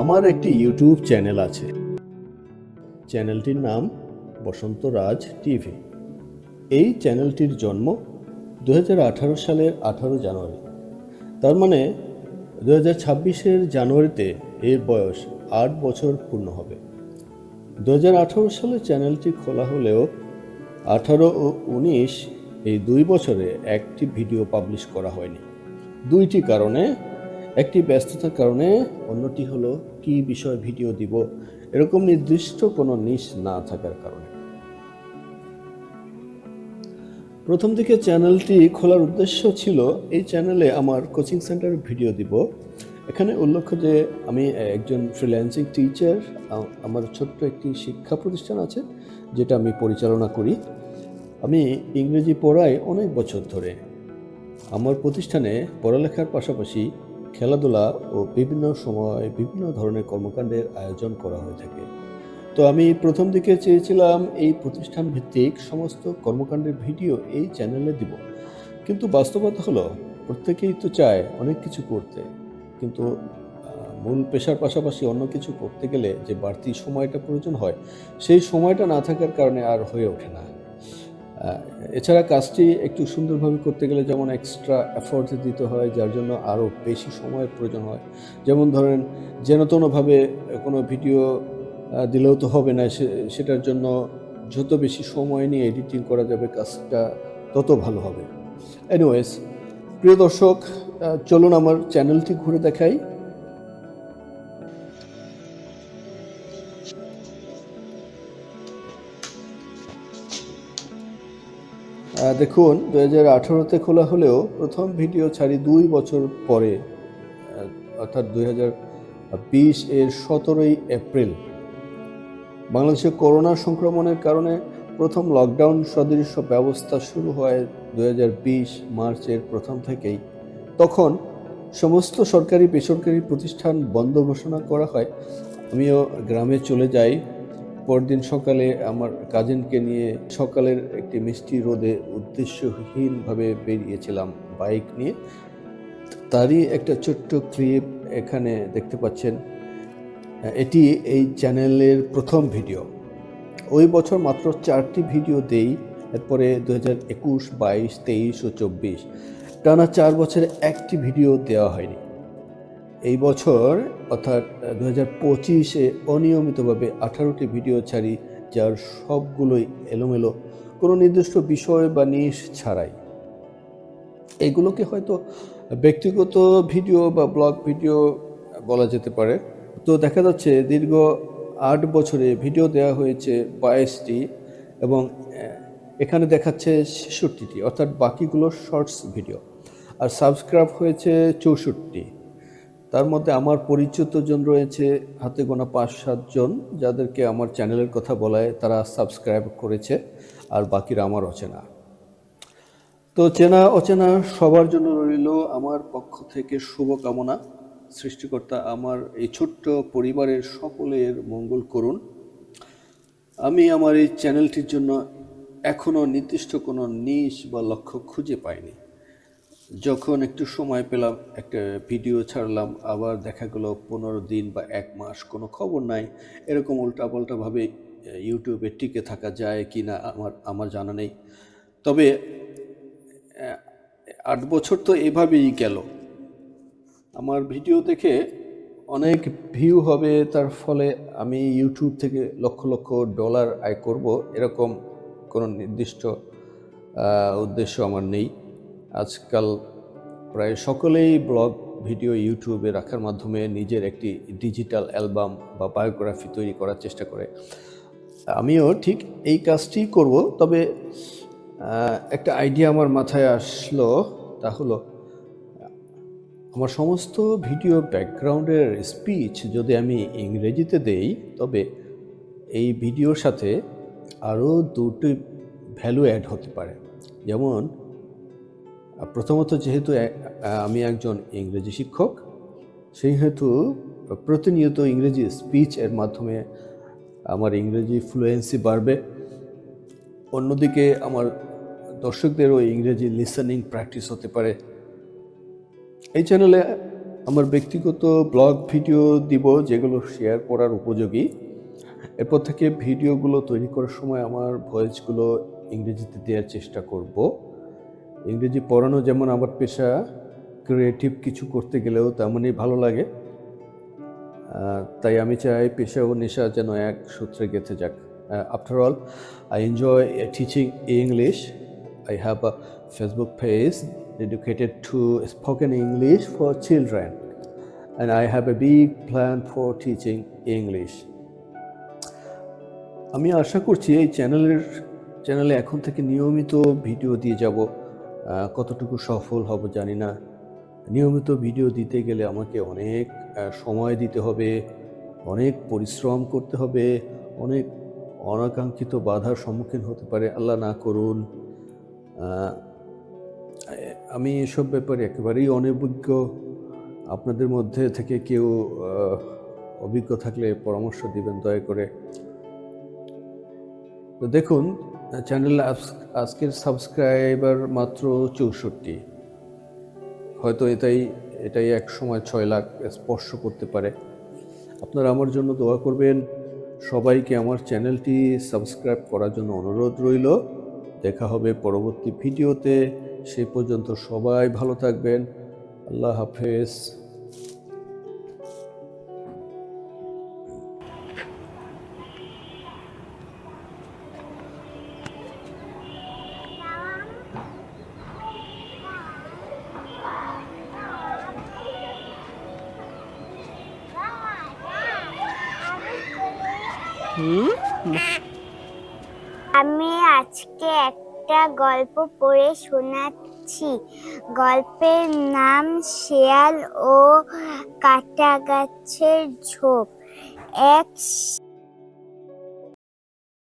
আমার একটি YouTube channel আছে। চ্যানেলটির নাম বসন্ত রাজ টিভি। এই চ্যানেলটির জন্ম দু হাজার আঠারো সালের আঠারো জানুয়ারি। তার মানে দু হাজার ছাব্বিশের জানুয়ারিতে এর বয়স আট বছর পূর্ণ হবে। দু হাজার আঠারো সালে চ্যানেলটি খোলা হলেও আঠারো ও উনিশ এই দুই বছরে একটি ভিডিও পাবলিশ করা হয়নি। দুইটি কারণে একটি ব্যস্ততার কারণে অন্যটি হলো, কি বিষয় ভিডিও দিব? এরকম নির্দিষ্ট কোনো নিশ না থাকার কারণে। প্রথম দিকে চ্যানেলটি খোলার উদ্দেশ্য ছিল, এই চ্যানেলে আমার কোচিং সেন্টারের ভিডিও দিব। এখানে উল্লেখ্য যে, আমি একজন ফ্রিল্যান্সিং টিচার আমার ছোট্ট একটি শিক্ষা প্রতিষ্ঠান আছে, যেটা আমি পরিচালনা করি। আমি ইংরেজি পড়াই অনেক বছর ধরে। আমার প্রতিষ্ঠানে পড়ালেখার পাশাপাশি খেলাধুলা ও বিভিন্ন সময় বিভিন্ন ধরনের কর্মকাণ্ডের আয়োজন করা হয়ে থাকে। তো আমি প্রথম দিকে চেয়েছিলাম এই প্রতিষ্ঠান ভিত্তিক সমস্ত কর্মকাণ্ডের ভিডিও এই চ্যানেলে দিব। কিন্তু বাস্তবতা হলো, প্রত্যেকেই তো চায় অনেক কিছু করতে। কিন্তু মূল পেশার পাশাপাশি অন্য কিছু করতে গেলে যে বাড়তি সময়টা প্রয়োজন হয়, সেই সময়টা না থাকার কারণে আর হয়ে ওঠে না। এছাড়া কাজটি একটু সুন্দরভাবে করতে গেলে যেমন এক্সট্রা এফোর্ট দিতে হয়, যার জন্য আরও বেশি সময়ের প্রয়োজন হয়। যেমন ধরেন যেন তেনভাবে কোনো ভিডিও দিলেও তো হবে না সেটার জন্য যত বেশি সময় নিয়ে এডিটিং করা যাবে, কাজটা তত ভালো হবে। এনিওয়েজ প্রিয় দর্শক চলুন আমার চ্যানেলটি ঘুরে দেখাই। দেখুন দু হাজার আঠারোতে খোলা হলেও প্রথম ভিডিও ছাড়ি দুই বছর পরে অর্থাৎ দুই হাজার বিশ এর সতেরোই এপ্রিল। বাংলাদেশে করোনা সংক্রমণের কারণে প্রথম লকডাউন সদৃশ ব্যবস্থা শুরু হয় দু হাজার বিশ মার্চের প্রথম থেকেই। তখন সমস্ত সরকারি বেসরকারি প্রতিষ্ঠান বন্ধ ঘোষণা করা হয়। আমিও গ্রামে চলে যাই। পরদিন সকালে আমার কাজিনকে নিয়ে সকালের একটি মিষ্টি রোদে উদ্দেশ্যহীনভাবে বেরিয়েছিলাম বাইক নিয়ে। তারই একটা ছোট্ট ক্লিপ এখানে দেখতে পাচ্ছেন। এটি এই চ্যানেলের প্রথম ভিডিও ওই বছর মাত্র চারটি ভিডিও দেই, এরপরে দু হাজার একুশ, বাইশ, তেইশ ও চব্বিশ। টানা চার বছরে একটি ভিডিও দেওয়া হয়নি। এই বছর অর্থাৎ দু হাজার পঁচিশে অনিয়মিতভাবে আঠারোটি ভিডিও ছাড়ি, যার সবগুলোই এলোমেলো। কোনো নির্দিষ্ট বিষয় বা নিশ ছাড়াই। এগুলোকে হয়তো ব্যক্তিগত ভিডিও বা ব্লগ ভিডিও বলা যেতে পারে। তো দেখা যাচ্ছে, দীর্ঘ আট বছরে ভিডিও দেওয়া হয়েছে বাইশটি এবং এখানে দেখাচ্ছে ছেষট্টিটি, অর্থাৎ বাকিগুলো শর্টস ভিডিও। আর সাবস্ক্রাইব হয়েছে চৌষট্টি। তার মধ্যে আমার পরিচিত জন রয়েছে, হাতে গোনা পাঁচ সাতজন যাদেরকে আমার চ্যানেলের কথা বলায় তারা সাবস্ক্রাইব করেছে আর বাকিরা আমার অচেনা। তো চেনা, অচেনা সবার জন্য রইল আমার পক্ষ থেকে শুভকামনা। সৃষ্টিকর্তা আমার এই ছোট্ট পরিবারের সকলের মঙ্গল করুন। আমি আমার এই চ্যানেলটির জন্য এখনও নির্দিষ্ট কোনো নিশ বা লক্ষ্য খুঁজে পাইনি। যখন একটু সময় পেলাম, একটা ভিডিও ছাড়লাম, আবার দেখা গেল পনেরো দিন বা এক মাস কোনো খবর নাই, এরকম উল্টাপাল্টাভাবে ইউটিউবে টিকে থাকা যায় কি না আমার আমার জানা নেই। তবে আট বছর তো এভাবেই গেল। আমার ভিডিও দেখে অনেক ভিউ হবে, তার ফলে আমি ইউটিউব থেকে লক্ষ লক্ষ ডলার আয় করব, এরকম কোনো নির্দিষ্ট উদ্দেশ্য আমার নেই। আজকাল প্রায় সকলেই ব্লগ, ভিডিও ইউটিউবে রাখার মাধ্যমে নিজের একটি ডিজিটাল অ্যালবাম বা বায়োগ্রাফি তৈরি করার চেষ্টা করে। আমিও ঠিক এই কাজটি করব, তবে একটা আইডিয়া আমার মাথায় আসলো, তা হলো, আমার সমস্ত ভিডিও ব্যাকগ্রাউন্ডের স্পিচ যদি আমি ইংরেজিতে দেই, তবে এই ভিডিওর সাথে আরও দুটি ভ্যালু অ্যাড হতে পারে। যেমন প্রথমত যেহেতু আমি একজন ইংরেজি শিক্ষক সেই হেতু প্রতিনিয়ত ইংরেজি স্পিচ এর মাধ্যমে আমার ইংরেজি ফ্লুয়েন্সি বাড়বে। অন্যদিকে আমার দর্শকদেরও ইংরেজি লিসেনিং প্র্যাকটিস হতে পারে। এই চ্যানেলে আমার ব্যক্তিগত ব্লগ ভিডিও দিব, যেগুলো শেয়ার করার উপযোগী। এরপর থেকে ভিডিওগুলো তৈরি করার সময় আমার ভয়েসগুলো ইংরেজিতে দেওয়ার চেষ্টা করব। ইংরেজি পড়ানো যেমন আমার পেশা ক্রিয়েটিভ কিছু করতে গেলেও তেমনই ভালো লাগে। তাই আমি চাই পেশা ও নেশা যেন এক সূত্রে গেঁথে যাক। After all I enjoy teaching English I have a Facebook page dedicated to spoken English for children. And I have a big plan for teaching English. আমি আশা করছি এই চ্যানেলের চ্যানেলে এখন থেকে নিয়মিত ভিডিও দিয়ে যাব। কতটুকু সফল হব জানি না। নিয়মিত ভিডিও দিতে গেলে আমাকে অনেক সময় দিতে হবে, অনেক পরিশ্রম করতে হবে, অনেক অনাকাঙ্ক্ষিত বাধার সম্মুখীন হতে পারে, আল্লাহ না করুন। আমি এসব ব্যাপারে একেবারেই অনভিজ্ঞ। আপনাদের মধ্যে থেকে কেউ অভিজ্ঞ থাকলে পরামর্শ দিবেন দয়া করে। তো দেখুন চ্যানেল আজকের সাবস্ক্রাইবার মাত্র চৌষট্টি। হয়তো এটাই এটাই এক সময় ছয় লাখ স্পর্শ করতে পারে। আপনারা আমার জন্য দোয়া করবেন। সবাইকে আমার চ্যানেলটি সাবস্ক্রাইব করার জন্য অনুরোধ রইল। দেখা হবে পরবর্তী ভিডিওতে। সেই পর্যন্ত সবাই ভালো থাকবেন। আল্লাহ হাফেজ। আমি আজকে একটা গল্প পড়ে শোনাচ্ছি। গল্পের নাম শেয়াল ও কাটা গাছের ঝোপ। এক